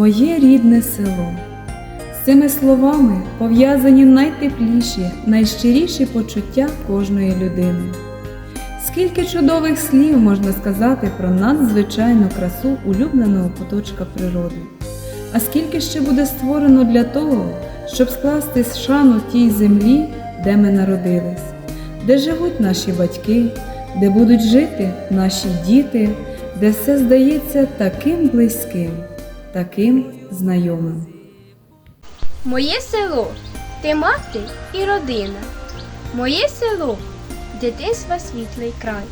моє рідне село. З цими словами пов'язані найтепліші, найщиріші почуття кожної людини. Скільки чудових слів можна сказати про надзвичайну красу улюбленого куточка природи, а скільки ще буде створено для того, щоб скласти шану тій землі, де ми народились, де живуть наші батьки, де будуть жити наші діти, де все здається таким близьким, таким знайомим. Моє село ти мати і родина. Моє село дитинства світлий край.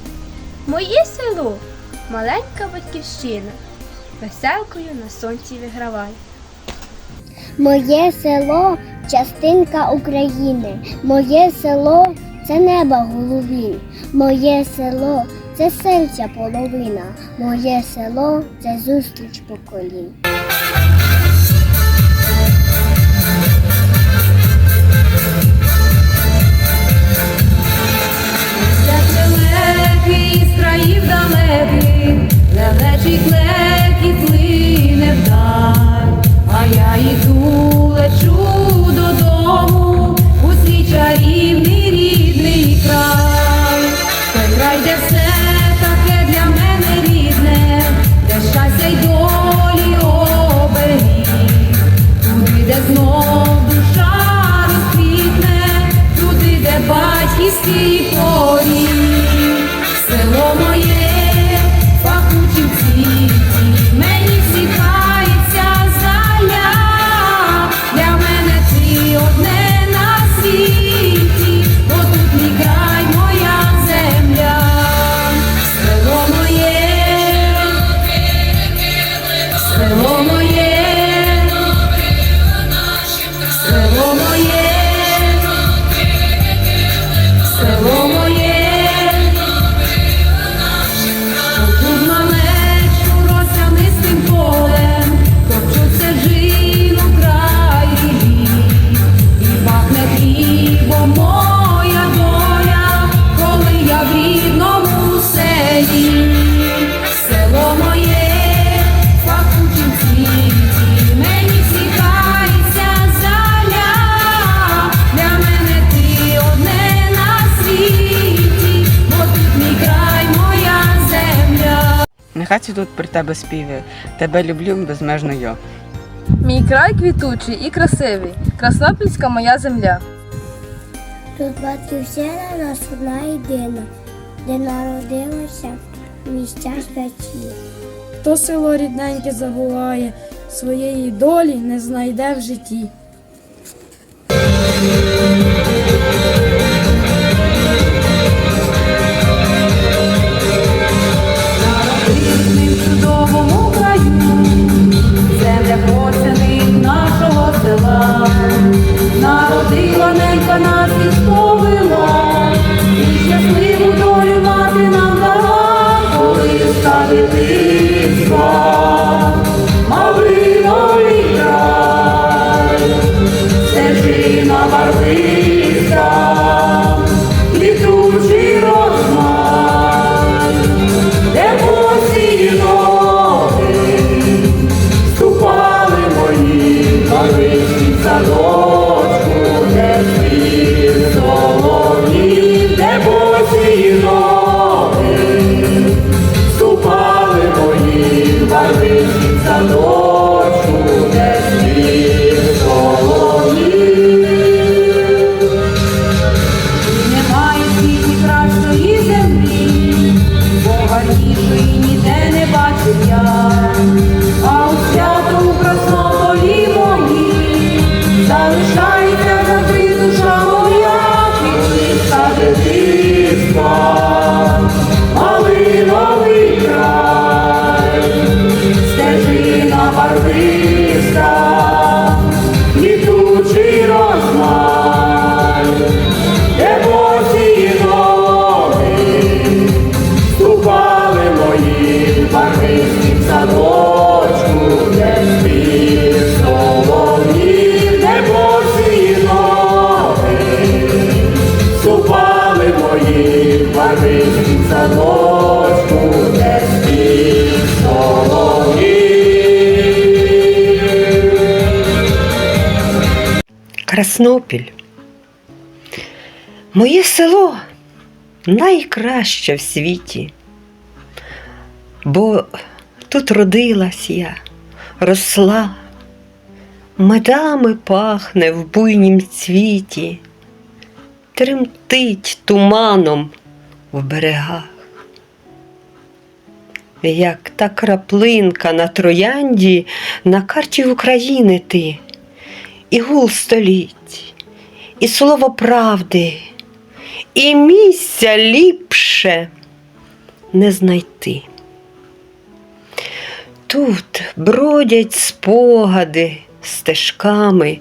Моє село маленька батьківщина. Веселкою на сонці вигравай. Моє село частинка України. Моє село це небо в голові. Моє село це серця половина. Моє село це зустріч поколінь. Лелеки з країв далеких, Нехай цвітуть при тебе співи, тебе люблю безмежно я. Мій край квітучий і красивий, Краснопільська моя земля. Тут батьківщина нас одна єдина, де народилися місця святі. Хто село рідненьке забуває, своєї долі не знайде в житті. divanem Calvary. Краснопіль. Моє село найкраще в світі, бо тут родилась я, росла, медами пахне в буйнім цвіті, тремтить туманом в берегах. Як та краплинка на троянді на карті України ти, і гул століть, і слово правди, і місця ліпше не знайти. Тут бродять спогади стежками,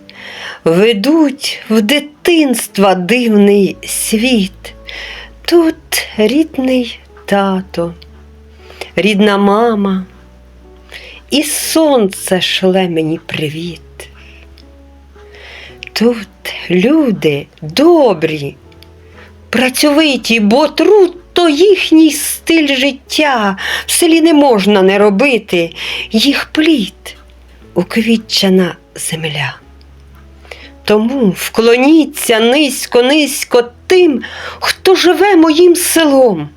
ведуть в дитинства дивний світ. Тут рідний тато, рідна мама, і сонце шле мені привіт. Тут люди добрі, працьовиті, бо труд то їхній стиль життя. В селі не можна не робити, їх плід уквітчена земля. Тому вклоніться низько, низько тим, хто живе моїм селом.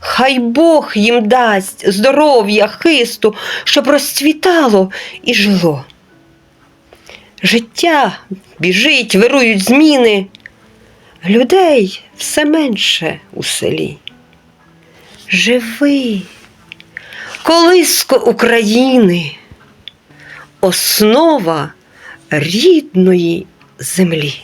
Хай Бог їм дасть здоров'я, хисту, щоб розцвітало і жило. Життя біжить, вирують зміни. Людей все менше у селі. Живи, колиско України, основа рідної землі.